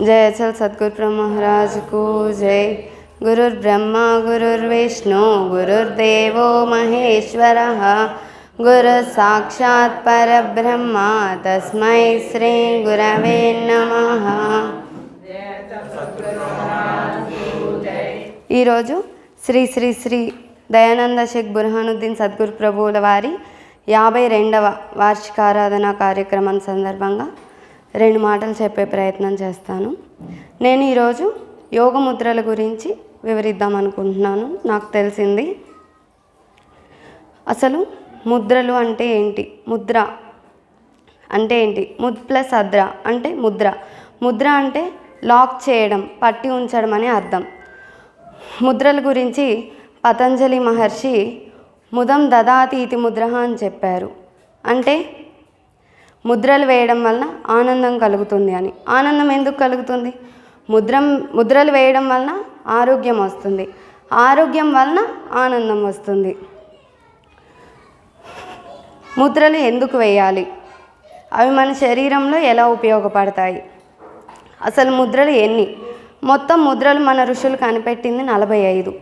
जय अचल सदगुरु महाराज को जय गुरुर्ब्रह्मा गुरुर्विष्णु गुरुर्देवो महेश्वरः गुरुः साक्षात् परब्रह्म तस्मै श्रीगुरवे नमः ఈరోజు శ్రీ శ్రీ శ్రీ దయానంద షేక్ బుర్హానుద్దీన్ సద్గురు ప్రభువుల వారి యాభై రెండవ వార్షికారాధన కార్యక్రమం సందర్భంగా రెండు మాటలు చెప్పే ప్రయత్నం చేస్తాను. నేను ఈరోజు యోగ ముద్రల గురించి వివరిద్దాం అనుకుంటున్నాను. నాకు తెలిసింది అసలు ముద్రలు అంటే ఏంటి? ముద్ర అంటే ఏంటి? ముద్ ప్లస్ అద్ర అంటే ముద్ర. ముద్ర అంటే లాక్ చేయడం పట్టి ఉంచడం అని అర్థం. ముద్రల గురించి పతంజలి మహర్షి ముదం దదాతి ఇతి ముద్ర అని చెప్పారు. అంటే ముద్రలు వేయడం వలన ఆనందం కలుగుతుంది అని. ఆనందం ఎందుకు కలుగుతుంది? ముద్రం ముద్రలు వేయడం వలన ఆరోగ్యం వస్తుంది. ఆరోగ్యం వలన ఆనందం వస్తుంది. ముద్రలు ఎందుకు వేయాలి? అవి మన శరీరంలో ఎలా ఉపయోగపడతాయి? అసలు ముద్రలు ఎన్ని? మొత్తం ముద్రలు మన ఋషులు కనిపెట్టింది నలభై ఐదు.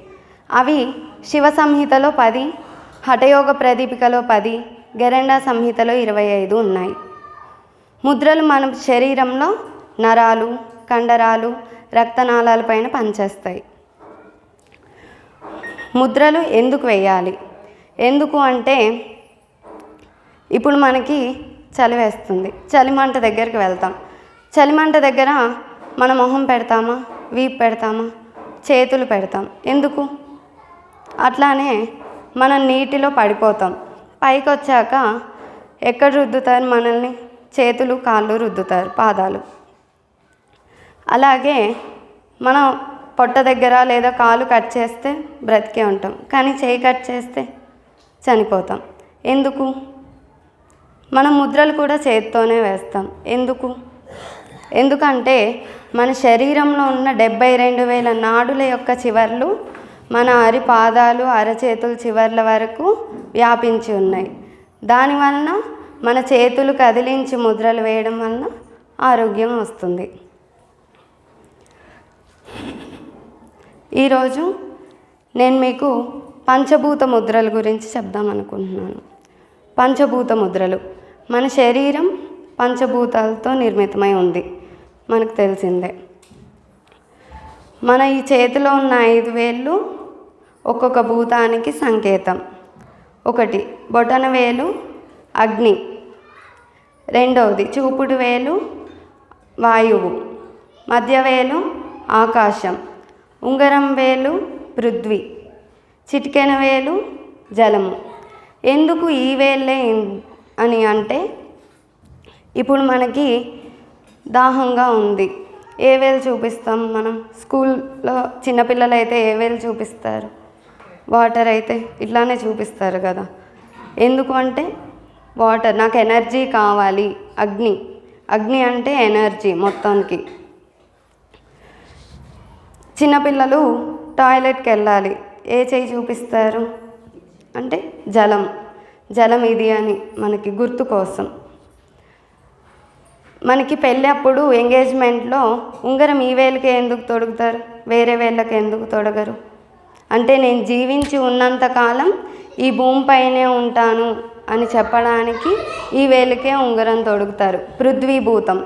అవి శివ సంహితలో పది హఠయోగ ప్రదీపికలో పది గెరండా సంహితలో ఇరవై ఐదు ఉన్నాయి. ముద్రలు మన శరీరంలో నరాలు కండరాలు రక్తనాళాల పైన పనిచేస్తాయి. ముద్రలు ఎందుకు వేయాలి? ఎందుకు అంటే ఇప్పుడు మనకి చలి వేస్తుంది. చలిమంట దగ్గరికి వెళ్తాం. చలిమంట దగ్గర మన మొహం పెడతామా? వీపు పెడతామా? చేతులు పెడతాం. ఎందుకు? అట్లానే మనం నీటిలో పడిపోతాం. పైకి వచ్చాక ఎక్కడ రుద్దుతారు మనల్ని? చేతులు కాళ్ళు రుద్దుతారు పాదాలు. అలాగే మనం పొట్ట దగ్గర లేదా కాలు కట్ చేస్తే బ్రతికే ఉంటాం. కానీ చేయి కట్ చేస్తే చనిపోతాం. ఎందుకు? మనం ముద్రలు కూడా చేతితోనే వేస్తాం. ఎందుకు? ఎందుకంటే మన శరీరంలో ఉన్న డెబ్బై రెండు వేల నాడుల యొక్క చివర్లు మన అరిపాదాలు అరచేతుల చివర్ల వరకు వ్యాపించి ఉన్నాయి. దానివలన మన చేతులు కదిలించి ముద్రలు వేయడం వలన ఆరోగ్యం వస్తుంది. ఈరోజు నేను మీకు పంచభూత ముద్రల గురించి చెప్దాం అనుకుంటున్నాను. పంచభూత ముద్రలు. మన శరీరం పంచభూతాలతో నిర్మితమై ఉంది. మనకు తెలిసిందే. మన ఈ చేతిలో ఉన్న ఐదు వేళ్ళు ఒక్కొక్క భూతానికి సంకేతం. ఒకటి బొటన వేలు అగ్ని. రెండవది చూపుడు వేలు వాయువు. మధ్య వేలు ఆకాశం. ఉంగరం వేలు పృథ్వీ. చిటికెన వేలు జలము. ఎందుకు ఈ వేళ్ళే అని అంటే ఇప్పుడు మనకి దాహంగా ఉంది. ఏ వేలు చూపిస్తాం మనం? స్కూల్లో చిన్నపిల్లలు అయితే ఏ వేలు చూపిస్తారు? వాటర్ అయితే ఇట్లానే చూపిస్తారు కదా. ఎందుకు అంటే వాటర్ నాకు ఎనర్జీ కావాలి. అగ్ని అగ్ని అంటే ఎనర్జీ మొత్తానికి. చిన్నపిల్లలు టాయిలెట్కి వెళ్ళాలి. ఏ చేయి చూపిస్తారు? అంటే జలం. జలం ఇది అని మనకి గుర్తు కోసం. మనకి పెళ్ళి అప్పుడు ఎంగేజ్మెంట్లో ఉంగరం ఈ వేలకే ఎందుకు తొడుగుతారు? వేరే వేళ్ళకి ఎందుకు తొడగరు? అంటే నేను జీవించి ఉన్నంతకాలం ఈ భూమిపైనే ఉంటాను. అని చెప్పడానికి ఈ వేలికే ఉంగరం తొడుగుతారు. పృథ్వీభూతం.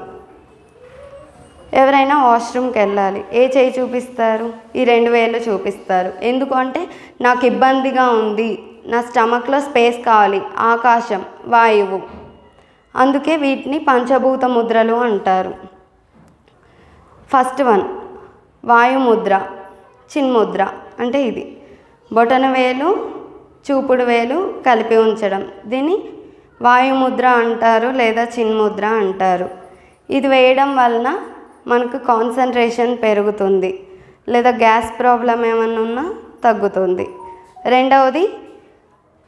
ఎవరైనా వాష్రూమ్కి వెళ్ళాలి. ఏ చేయి చూపిస్తారు? ఈ రెండు వేలు చూపిస్తారు. ఎందుకంటే నాకు ఇబ్బందిగా ఉంది. నా స్టమక్లో స్పేస్ కావాలి. ఆకాశం వాయువు. అందుకే వీటిని పంచభూత ముద్రలు అంటారు. ఫస్ట్ వన్ వాయుముద్ర చిన్ముద్ర అంటే ఇది. బొటన వేలు చూపుడు వేలు కలిపి ఉంచడం. దీన్ని వాయుముద్ర అంటారు లేదా చిన్ముద్ర అంటారు. ఇది వేయడం వలన మనకు కాన్సన్ట్రేషన్ పెరుగుతుంది లేదా గ్యాస్ ప్రాబ్లం ఏమన్నా ఉన్నా తగ్గుతుంది. రెండవది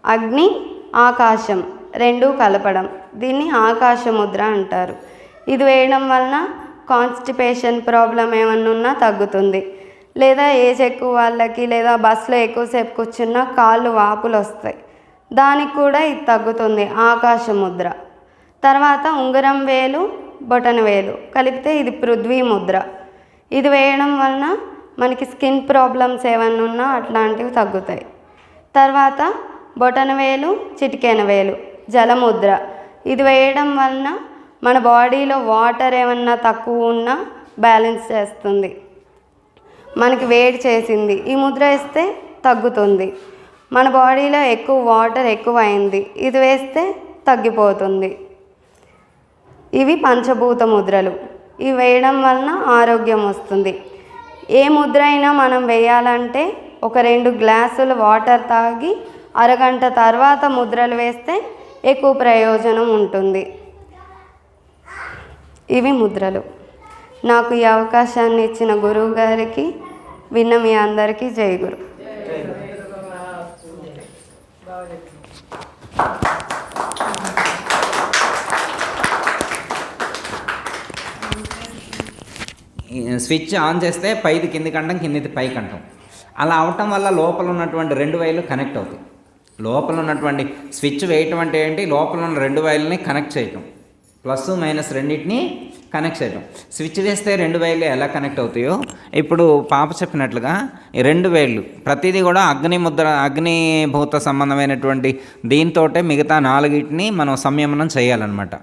అగ్ని ఆకాశం రెండు కలపడం. దీన్ని ఆకాశ ముద్ర అంటారు. ఇది వేయడం వలన కాన్స్టిపేషన్ ప్రాబ్లం ఏమన్నా ఉన్నా తగ్గుతుంది. లేదా ఏజ్ ఎక్కువ వాళ్ళకి లేదా బస్సులో ఎక్కువసేపు కూర్చున్నా కాళ్ళు వాపులు వస్తాయి దానికి కూడా ఇది తగ్గుతుంది. ఆకాశ ముద్ర తర్వాత ఉంగరం వేలు బొటన వేలు. కలిపితే ఇది పృథ్వీ ముద్ర. ఇది వేయడం వలన మనకి స్కిన్ ప్రాబ్లమ్స్ ఏమన్నా ఉన్నా అట్లాంటివి తగ్గుతాయి. తర్వాత బొటన వేలు చిటికెన వేలు జలముద్ర. ఇది వేయడం వలన మన బాడీలో వాటర్ ఏమన్నా తక్కువ ఉన్నా బ్యాలెన్స్ చేస్తుంది. మనకి వేడి చేసింది. ఈ ముద్ర వేస్తే తగ్గుతుంది. మన బాడీలో ఎక్కువ వాటర్ ఎక్కువ అయింది ఇది వేస్తే తగ్గిపోతుంది. ఇవి పంచభూత ముద్రలు. ఇవి వేయడం వలన ఆరోగ్యం వస్తుంది. ఏ ముద్ర అయినా మనం వేయాలంటే ఒక రెండు గ్లాసులు వాటర్ తాగి అరగంట తర్వాత ముద్రలు వేస్తే ఎక్కువ ప్రయోజనం ఉంటుంది. ఇవి ముద్రలు. నాకు ఈ అవకాశాన్ని ఇచ్చిన గురువు గారికి విన్న మీ అందరికీ జై గురు. స్విచ్ ఆన్ చేస్తే పైది కిందికి అంటాం కిందిది పైకి అంటాం అలా అవటం వల్ల లోపల ఉన్నటువంటి రెండు వైర్లు కనెక్ట్ అవుతాయి. లోపల ఉన్నటువంటి స్విచ్ వేయటం అంటే ఏంటి? లోపల ఉన్న రెండు వైర్లని కనెక్ట్ చేయటం. ప్లస్ మైనస్ రెండింటిని కనెక్ట్ చేయటం. స్విచ్ వేస్తే రెండు వైర్లు ఎలా కనెక్ట్ అవుతాయో ఇప్పుడు పాప చెప్పినట్లుగా ఈ రెండు వైర్లు ప్రతిదీ కూడా అగ్ని ముద్ర అగ్నిభూత సంబంధమైనటువంటి దీంతో మిగతా నాలుగిటిని మనం సంయమనం చేయాలన్నమాట.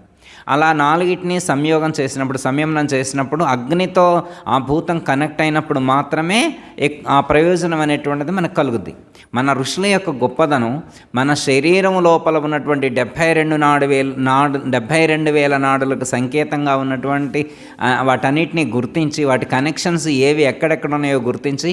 అలా నాలుగిటిని సంయోగం చేసినప్పుడు సంయమనం చేసినప్పుడు అగ్నితో ఆ భూతం కనెక్ట్ అయినప్పుడు మాత్రమే ఆ ప్రయోజనం అనేటువంటిది మనకు కలుగుద్ది. మన ఋషుల యొక్క గొప్పదనం మన శరీరం లోపల ఉన్నటువంటి డెబ్భై రెండు నాడు వేల నాడు డెబ్భై రెండు వేల నాడులకు సంకేతంగా ఉన్నటువంటి వాటన్నిటిని గుర్తించి వాటి కనెక్షన్స్ ఏవి ఎక్కడెక్కడ ఉన్నాయో గుర్తించి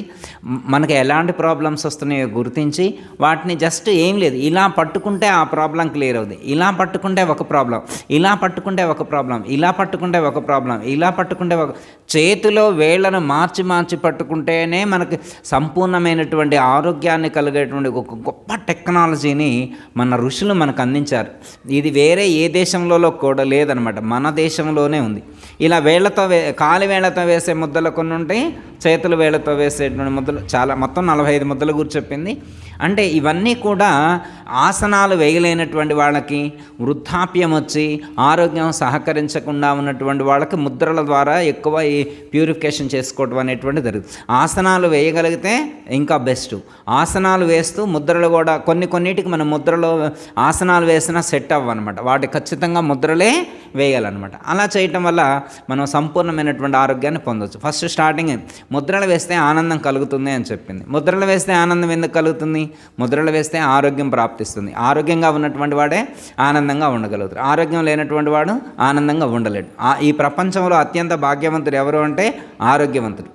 మనకు ఎలాంటి ప్రాబ్లమ్స్ వస్తున్నాయో గుర్తించి వాటిని జస్ట్ ఏం లేదు. ఇలా పట్టుకుంటే ఆ ప్రాబ్లం క్లియర్ అవుతుంది ఇలా పట్టుకుంటే ఒక ప్రాబ్లం. ఇలా పట్టు పట్టుకుంటే ఒక ప్రాబ్లం ఇలా పట్టుకుంటే ఒక ప్రాబ్లం ఇలా పట్టుకుంటే ఒక చేతిలో వేళ్ళను మార్చి మార్చి పట్టుకుంటేనే మనకి సంపూర్ణమైనటువంటి ఆరోగ్యాన్ని కలిగేటువంటి ఒక గొప్ప టెక్నాలజీని మన ఋషులు మనకు అందించారు. ఇది వేరే ఏ దేశంలో కూడా లేదనమాట మన దేశంలోనే ఉంది. ఇలా వేళ్ళతో వే కాలి వేళ్ళతో వేసే ముద్దలు కొన్ని ఉంటాయి చేతుల వేళ్ళతో వేసేటువంటి ముద్దలు చాలా మొత్తం నలభై ఐదు ముద్దల గురించి చెప్పింది. అంటే ఇవన్నీ కూడా ఆసనాలు వేయలేనటువంటి వాళ్ళకి వృద్ధాప్యం వచ్చి ఆరోగ్యం సహకరించకుండా ఉన్నటువంటి వాళ్ళకి ముద్రల ద్వారా ఎక్కువ ఈ ప్యూరిఫికేషన్ చేసుకోవడం అనేటువంటి జరుగుతుంది. ఆసనాలు వేయగలిగితే ఇంకా బెస్ట్. ఆసనాలు వేస్తూ ముద్రలు కూడా కొన్ని కొన్నిటికి మనం ముద్రలో ఆసనాలు వేసినా సెట్ అవ్వనమాట. వాటి ఖచ్చితంగా ముద్రలే వేయాలన్నమాట. అలా చేయటం వల్ల మనం సంపూర్ణమైనటువంటి ఆరోగ్యాన్ని పొందవచ్చు ఫస్ట్ స్టార్టింగ్ ముద్రలు వేస్తే ఆనందం కలుగుతుంది అని చెప్పింది. ముద్రలు వేస్తే ఆనందం ఎందుకు కలుగుతుంది? ముద్రలు వేస్తే ఆరోగ్యం ప్రాప్తిస్తుంది. ఆరోగ్యంగా ఉన్నటువంటి వాడే ఆనందంగా ఉండగలుగుతారు ఆరోగ్యం లేనటువంటి వాడు ఆనందంగా ఉండలేడు. ఈ ప్రపంచంలో అత్యంత భాగ్యవంతుడు ఎవరు అంటే ఆరోగ్యవంతుడు.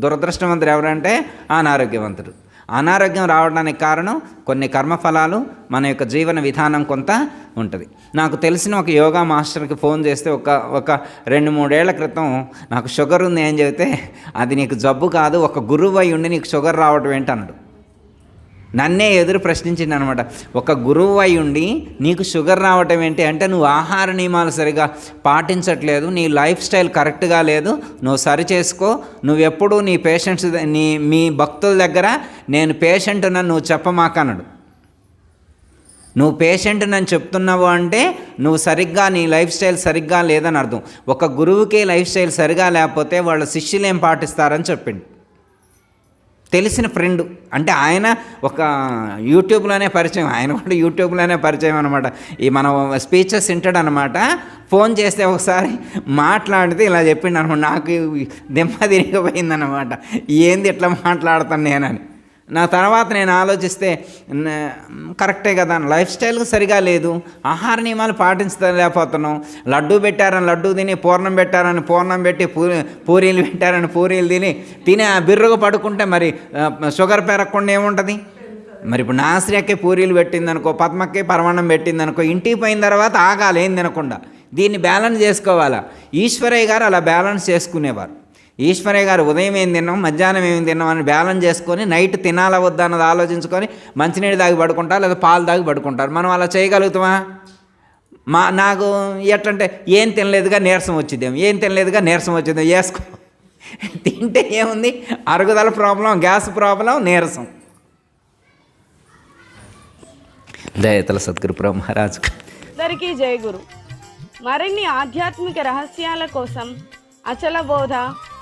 దురదృష్టవంతుడు ఎవరంటే అనారోగ్యవంతుడు. అనారోగ్యం రావడానికి కారణం కొన్ని కర్మఫలాలు మన యొక్క జీవన విధానం కొంత ఉంటుంది. నాకు తెలిసిన ఒక యోగా మాస్టర్కి ఫోన్ చేస్తే ఒక ఒక రెండు మూడేళ్ళ క్రితం నాకు షుగర్ ఉంది అని చెబితే అది నీకు జబ్బు కాదు ఒక గురువు అయి ఉండి నీకు షుగర్ రావటం ఏంటన్నాడు. నన్నే ఎదురు ప్రశ్నించింది అనమాట ఒక గురువు అయి ఉండి నీకు షుగర్ రావటం ఏంటి? అంటే నువ్వు ఆహార నియమాలు సరిగా పాటించట్లేదు నీ లైఫ్ స్టైల్ కరెక్ట్గా లేదు నువ్వు సరి చేసుకో నువ్వు నీ పేషెంట్స్ నీ మీ భక్తుల దగ్గర నేను పేషెంట్ నన్ను నువ్వు చెప్పమాకనడు. నువ్వు పేషెంట్ నన్ను చెప్తున్నావు అంటే నువ్వు సరిగ్గా నీ లైఫ్ స్టైల్ సరిగ్గా లేదని అర్థం. ఒక గురువుకి లైఫ్ స్టైల్ సరిగా లేకపోతే వాళ్ళ శిష్యులు ఏం పాటిస్తారని చెప్పిండు. తెలిసిన ఫ్రెండ్. అంటే ఆయన ఒక యూట్యూబ్లోనే పరిచయం. ఆయన కూడా యూట్యూబ్లోనే పరిచయం అనమాట ఈ మనం స్పీచెస్ వింటాడు అనమాట ఫోన్ చేస్తే ఒకసారి మాట్లాడితే ఇలా చెప్పిండు అనమాట నాకు దెమ్మ తిరిగిపోయిందనమాట ఏంది ఎట్లా మాట్లాడతాను నేనని నా తర్వాత నేను ఆలోచిస్తే కరెక్టే కదా లైఫ్ స్టైల్ సరిగా లేదు. ఆహార నియమాలు పాటించలేకపోతున్నాం. లడ్డు పెట్టారని లడ్డు తిని పూర్ణం పెట్టారని పూర్ణం పెట్టి పూరి పూరీలు పెట్టారని పూరీలు తిని తిని ఆ బిర్రుగా పడుకుంటే మరి షుగర్ పెరగకుండా ఏముంటుంది? మరి ఇప్పుడు నాశ్రియకే పూరీలు పెట్టిందనుకో పద్మకే పరమాణం పెట్టిందనుకో ఇంటికి పోయిన తర్వాత ఆగాలి ఏం తినకుండా. దీన్ని బ్యాలెన్స్ చేసుకోవాలా? ఈశ్వరయ్య గారు అలా బ్యాలెన్స్ చేసుకునేవారు. ఈశ్వరయ్య గారు ఉదయం ఏం తిన్నాం మధ్యాహ్నం ఏం తిన్నాం అని బ్యాలెన్స్ చేసుకొని నైట్ తినాలా వద్దా అన్నది ఆలోచించుకొని మంచినీళ్ళు తాగి పడుకుంటారు లేదా పాలు తాగి పడుకుంటారు. మనం అలా చేయగలుగుతామా? మా నాకు ఎట్లంటే ఏం తినలేదుగా నీరసం వచ్చిద్దాం ఏం తినలేదుగా నీరసం వచ్చిందో వేసుకో తింటే ఏముంది? అరుగుదల ప్రాబ్లం గ్యాస్ ప్రాబ్లం నీరసం. దయతల సద్గురు మహారాజు అందరికీ జయగురు మరిన్ని ఆధ్యాత్మిక రహస్యాల కోసం అచల బోధ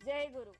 జై గురు.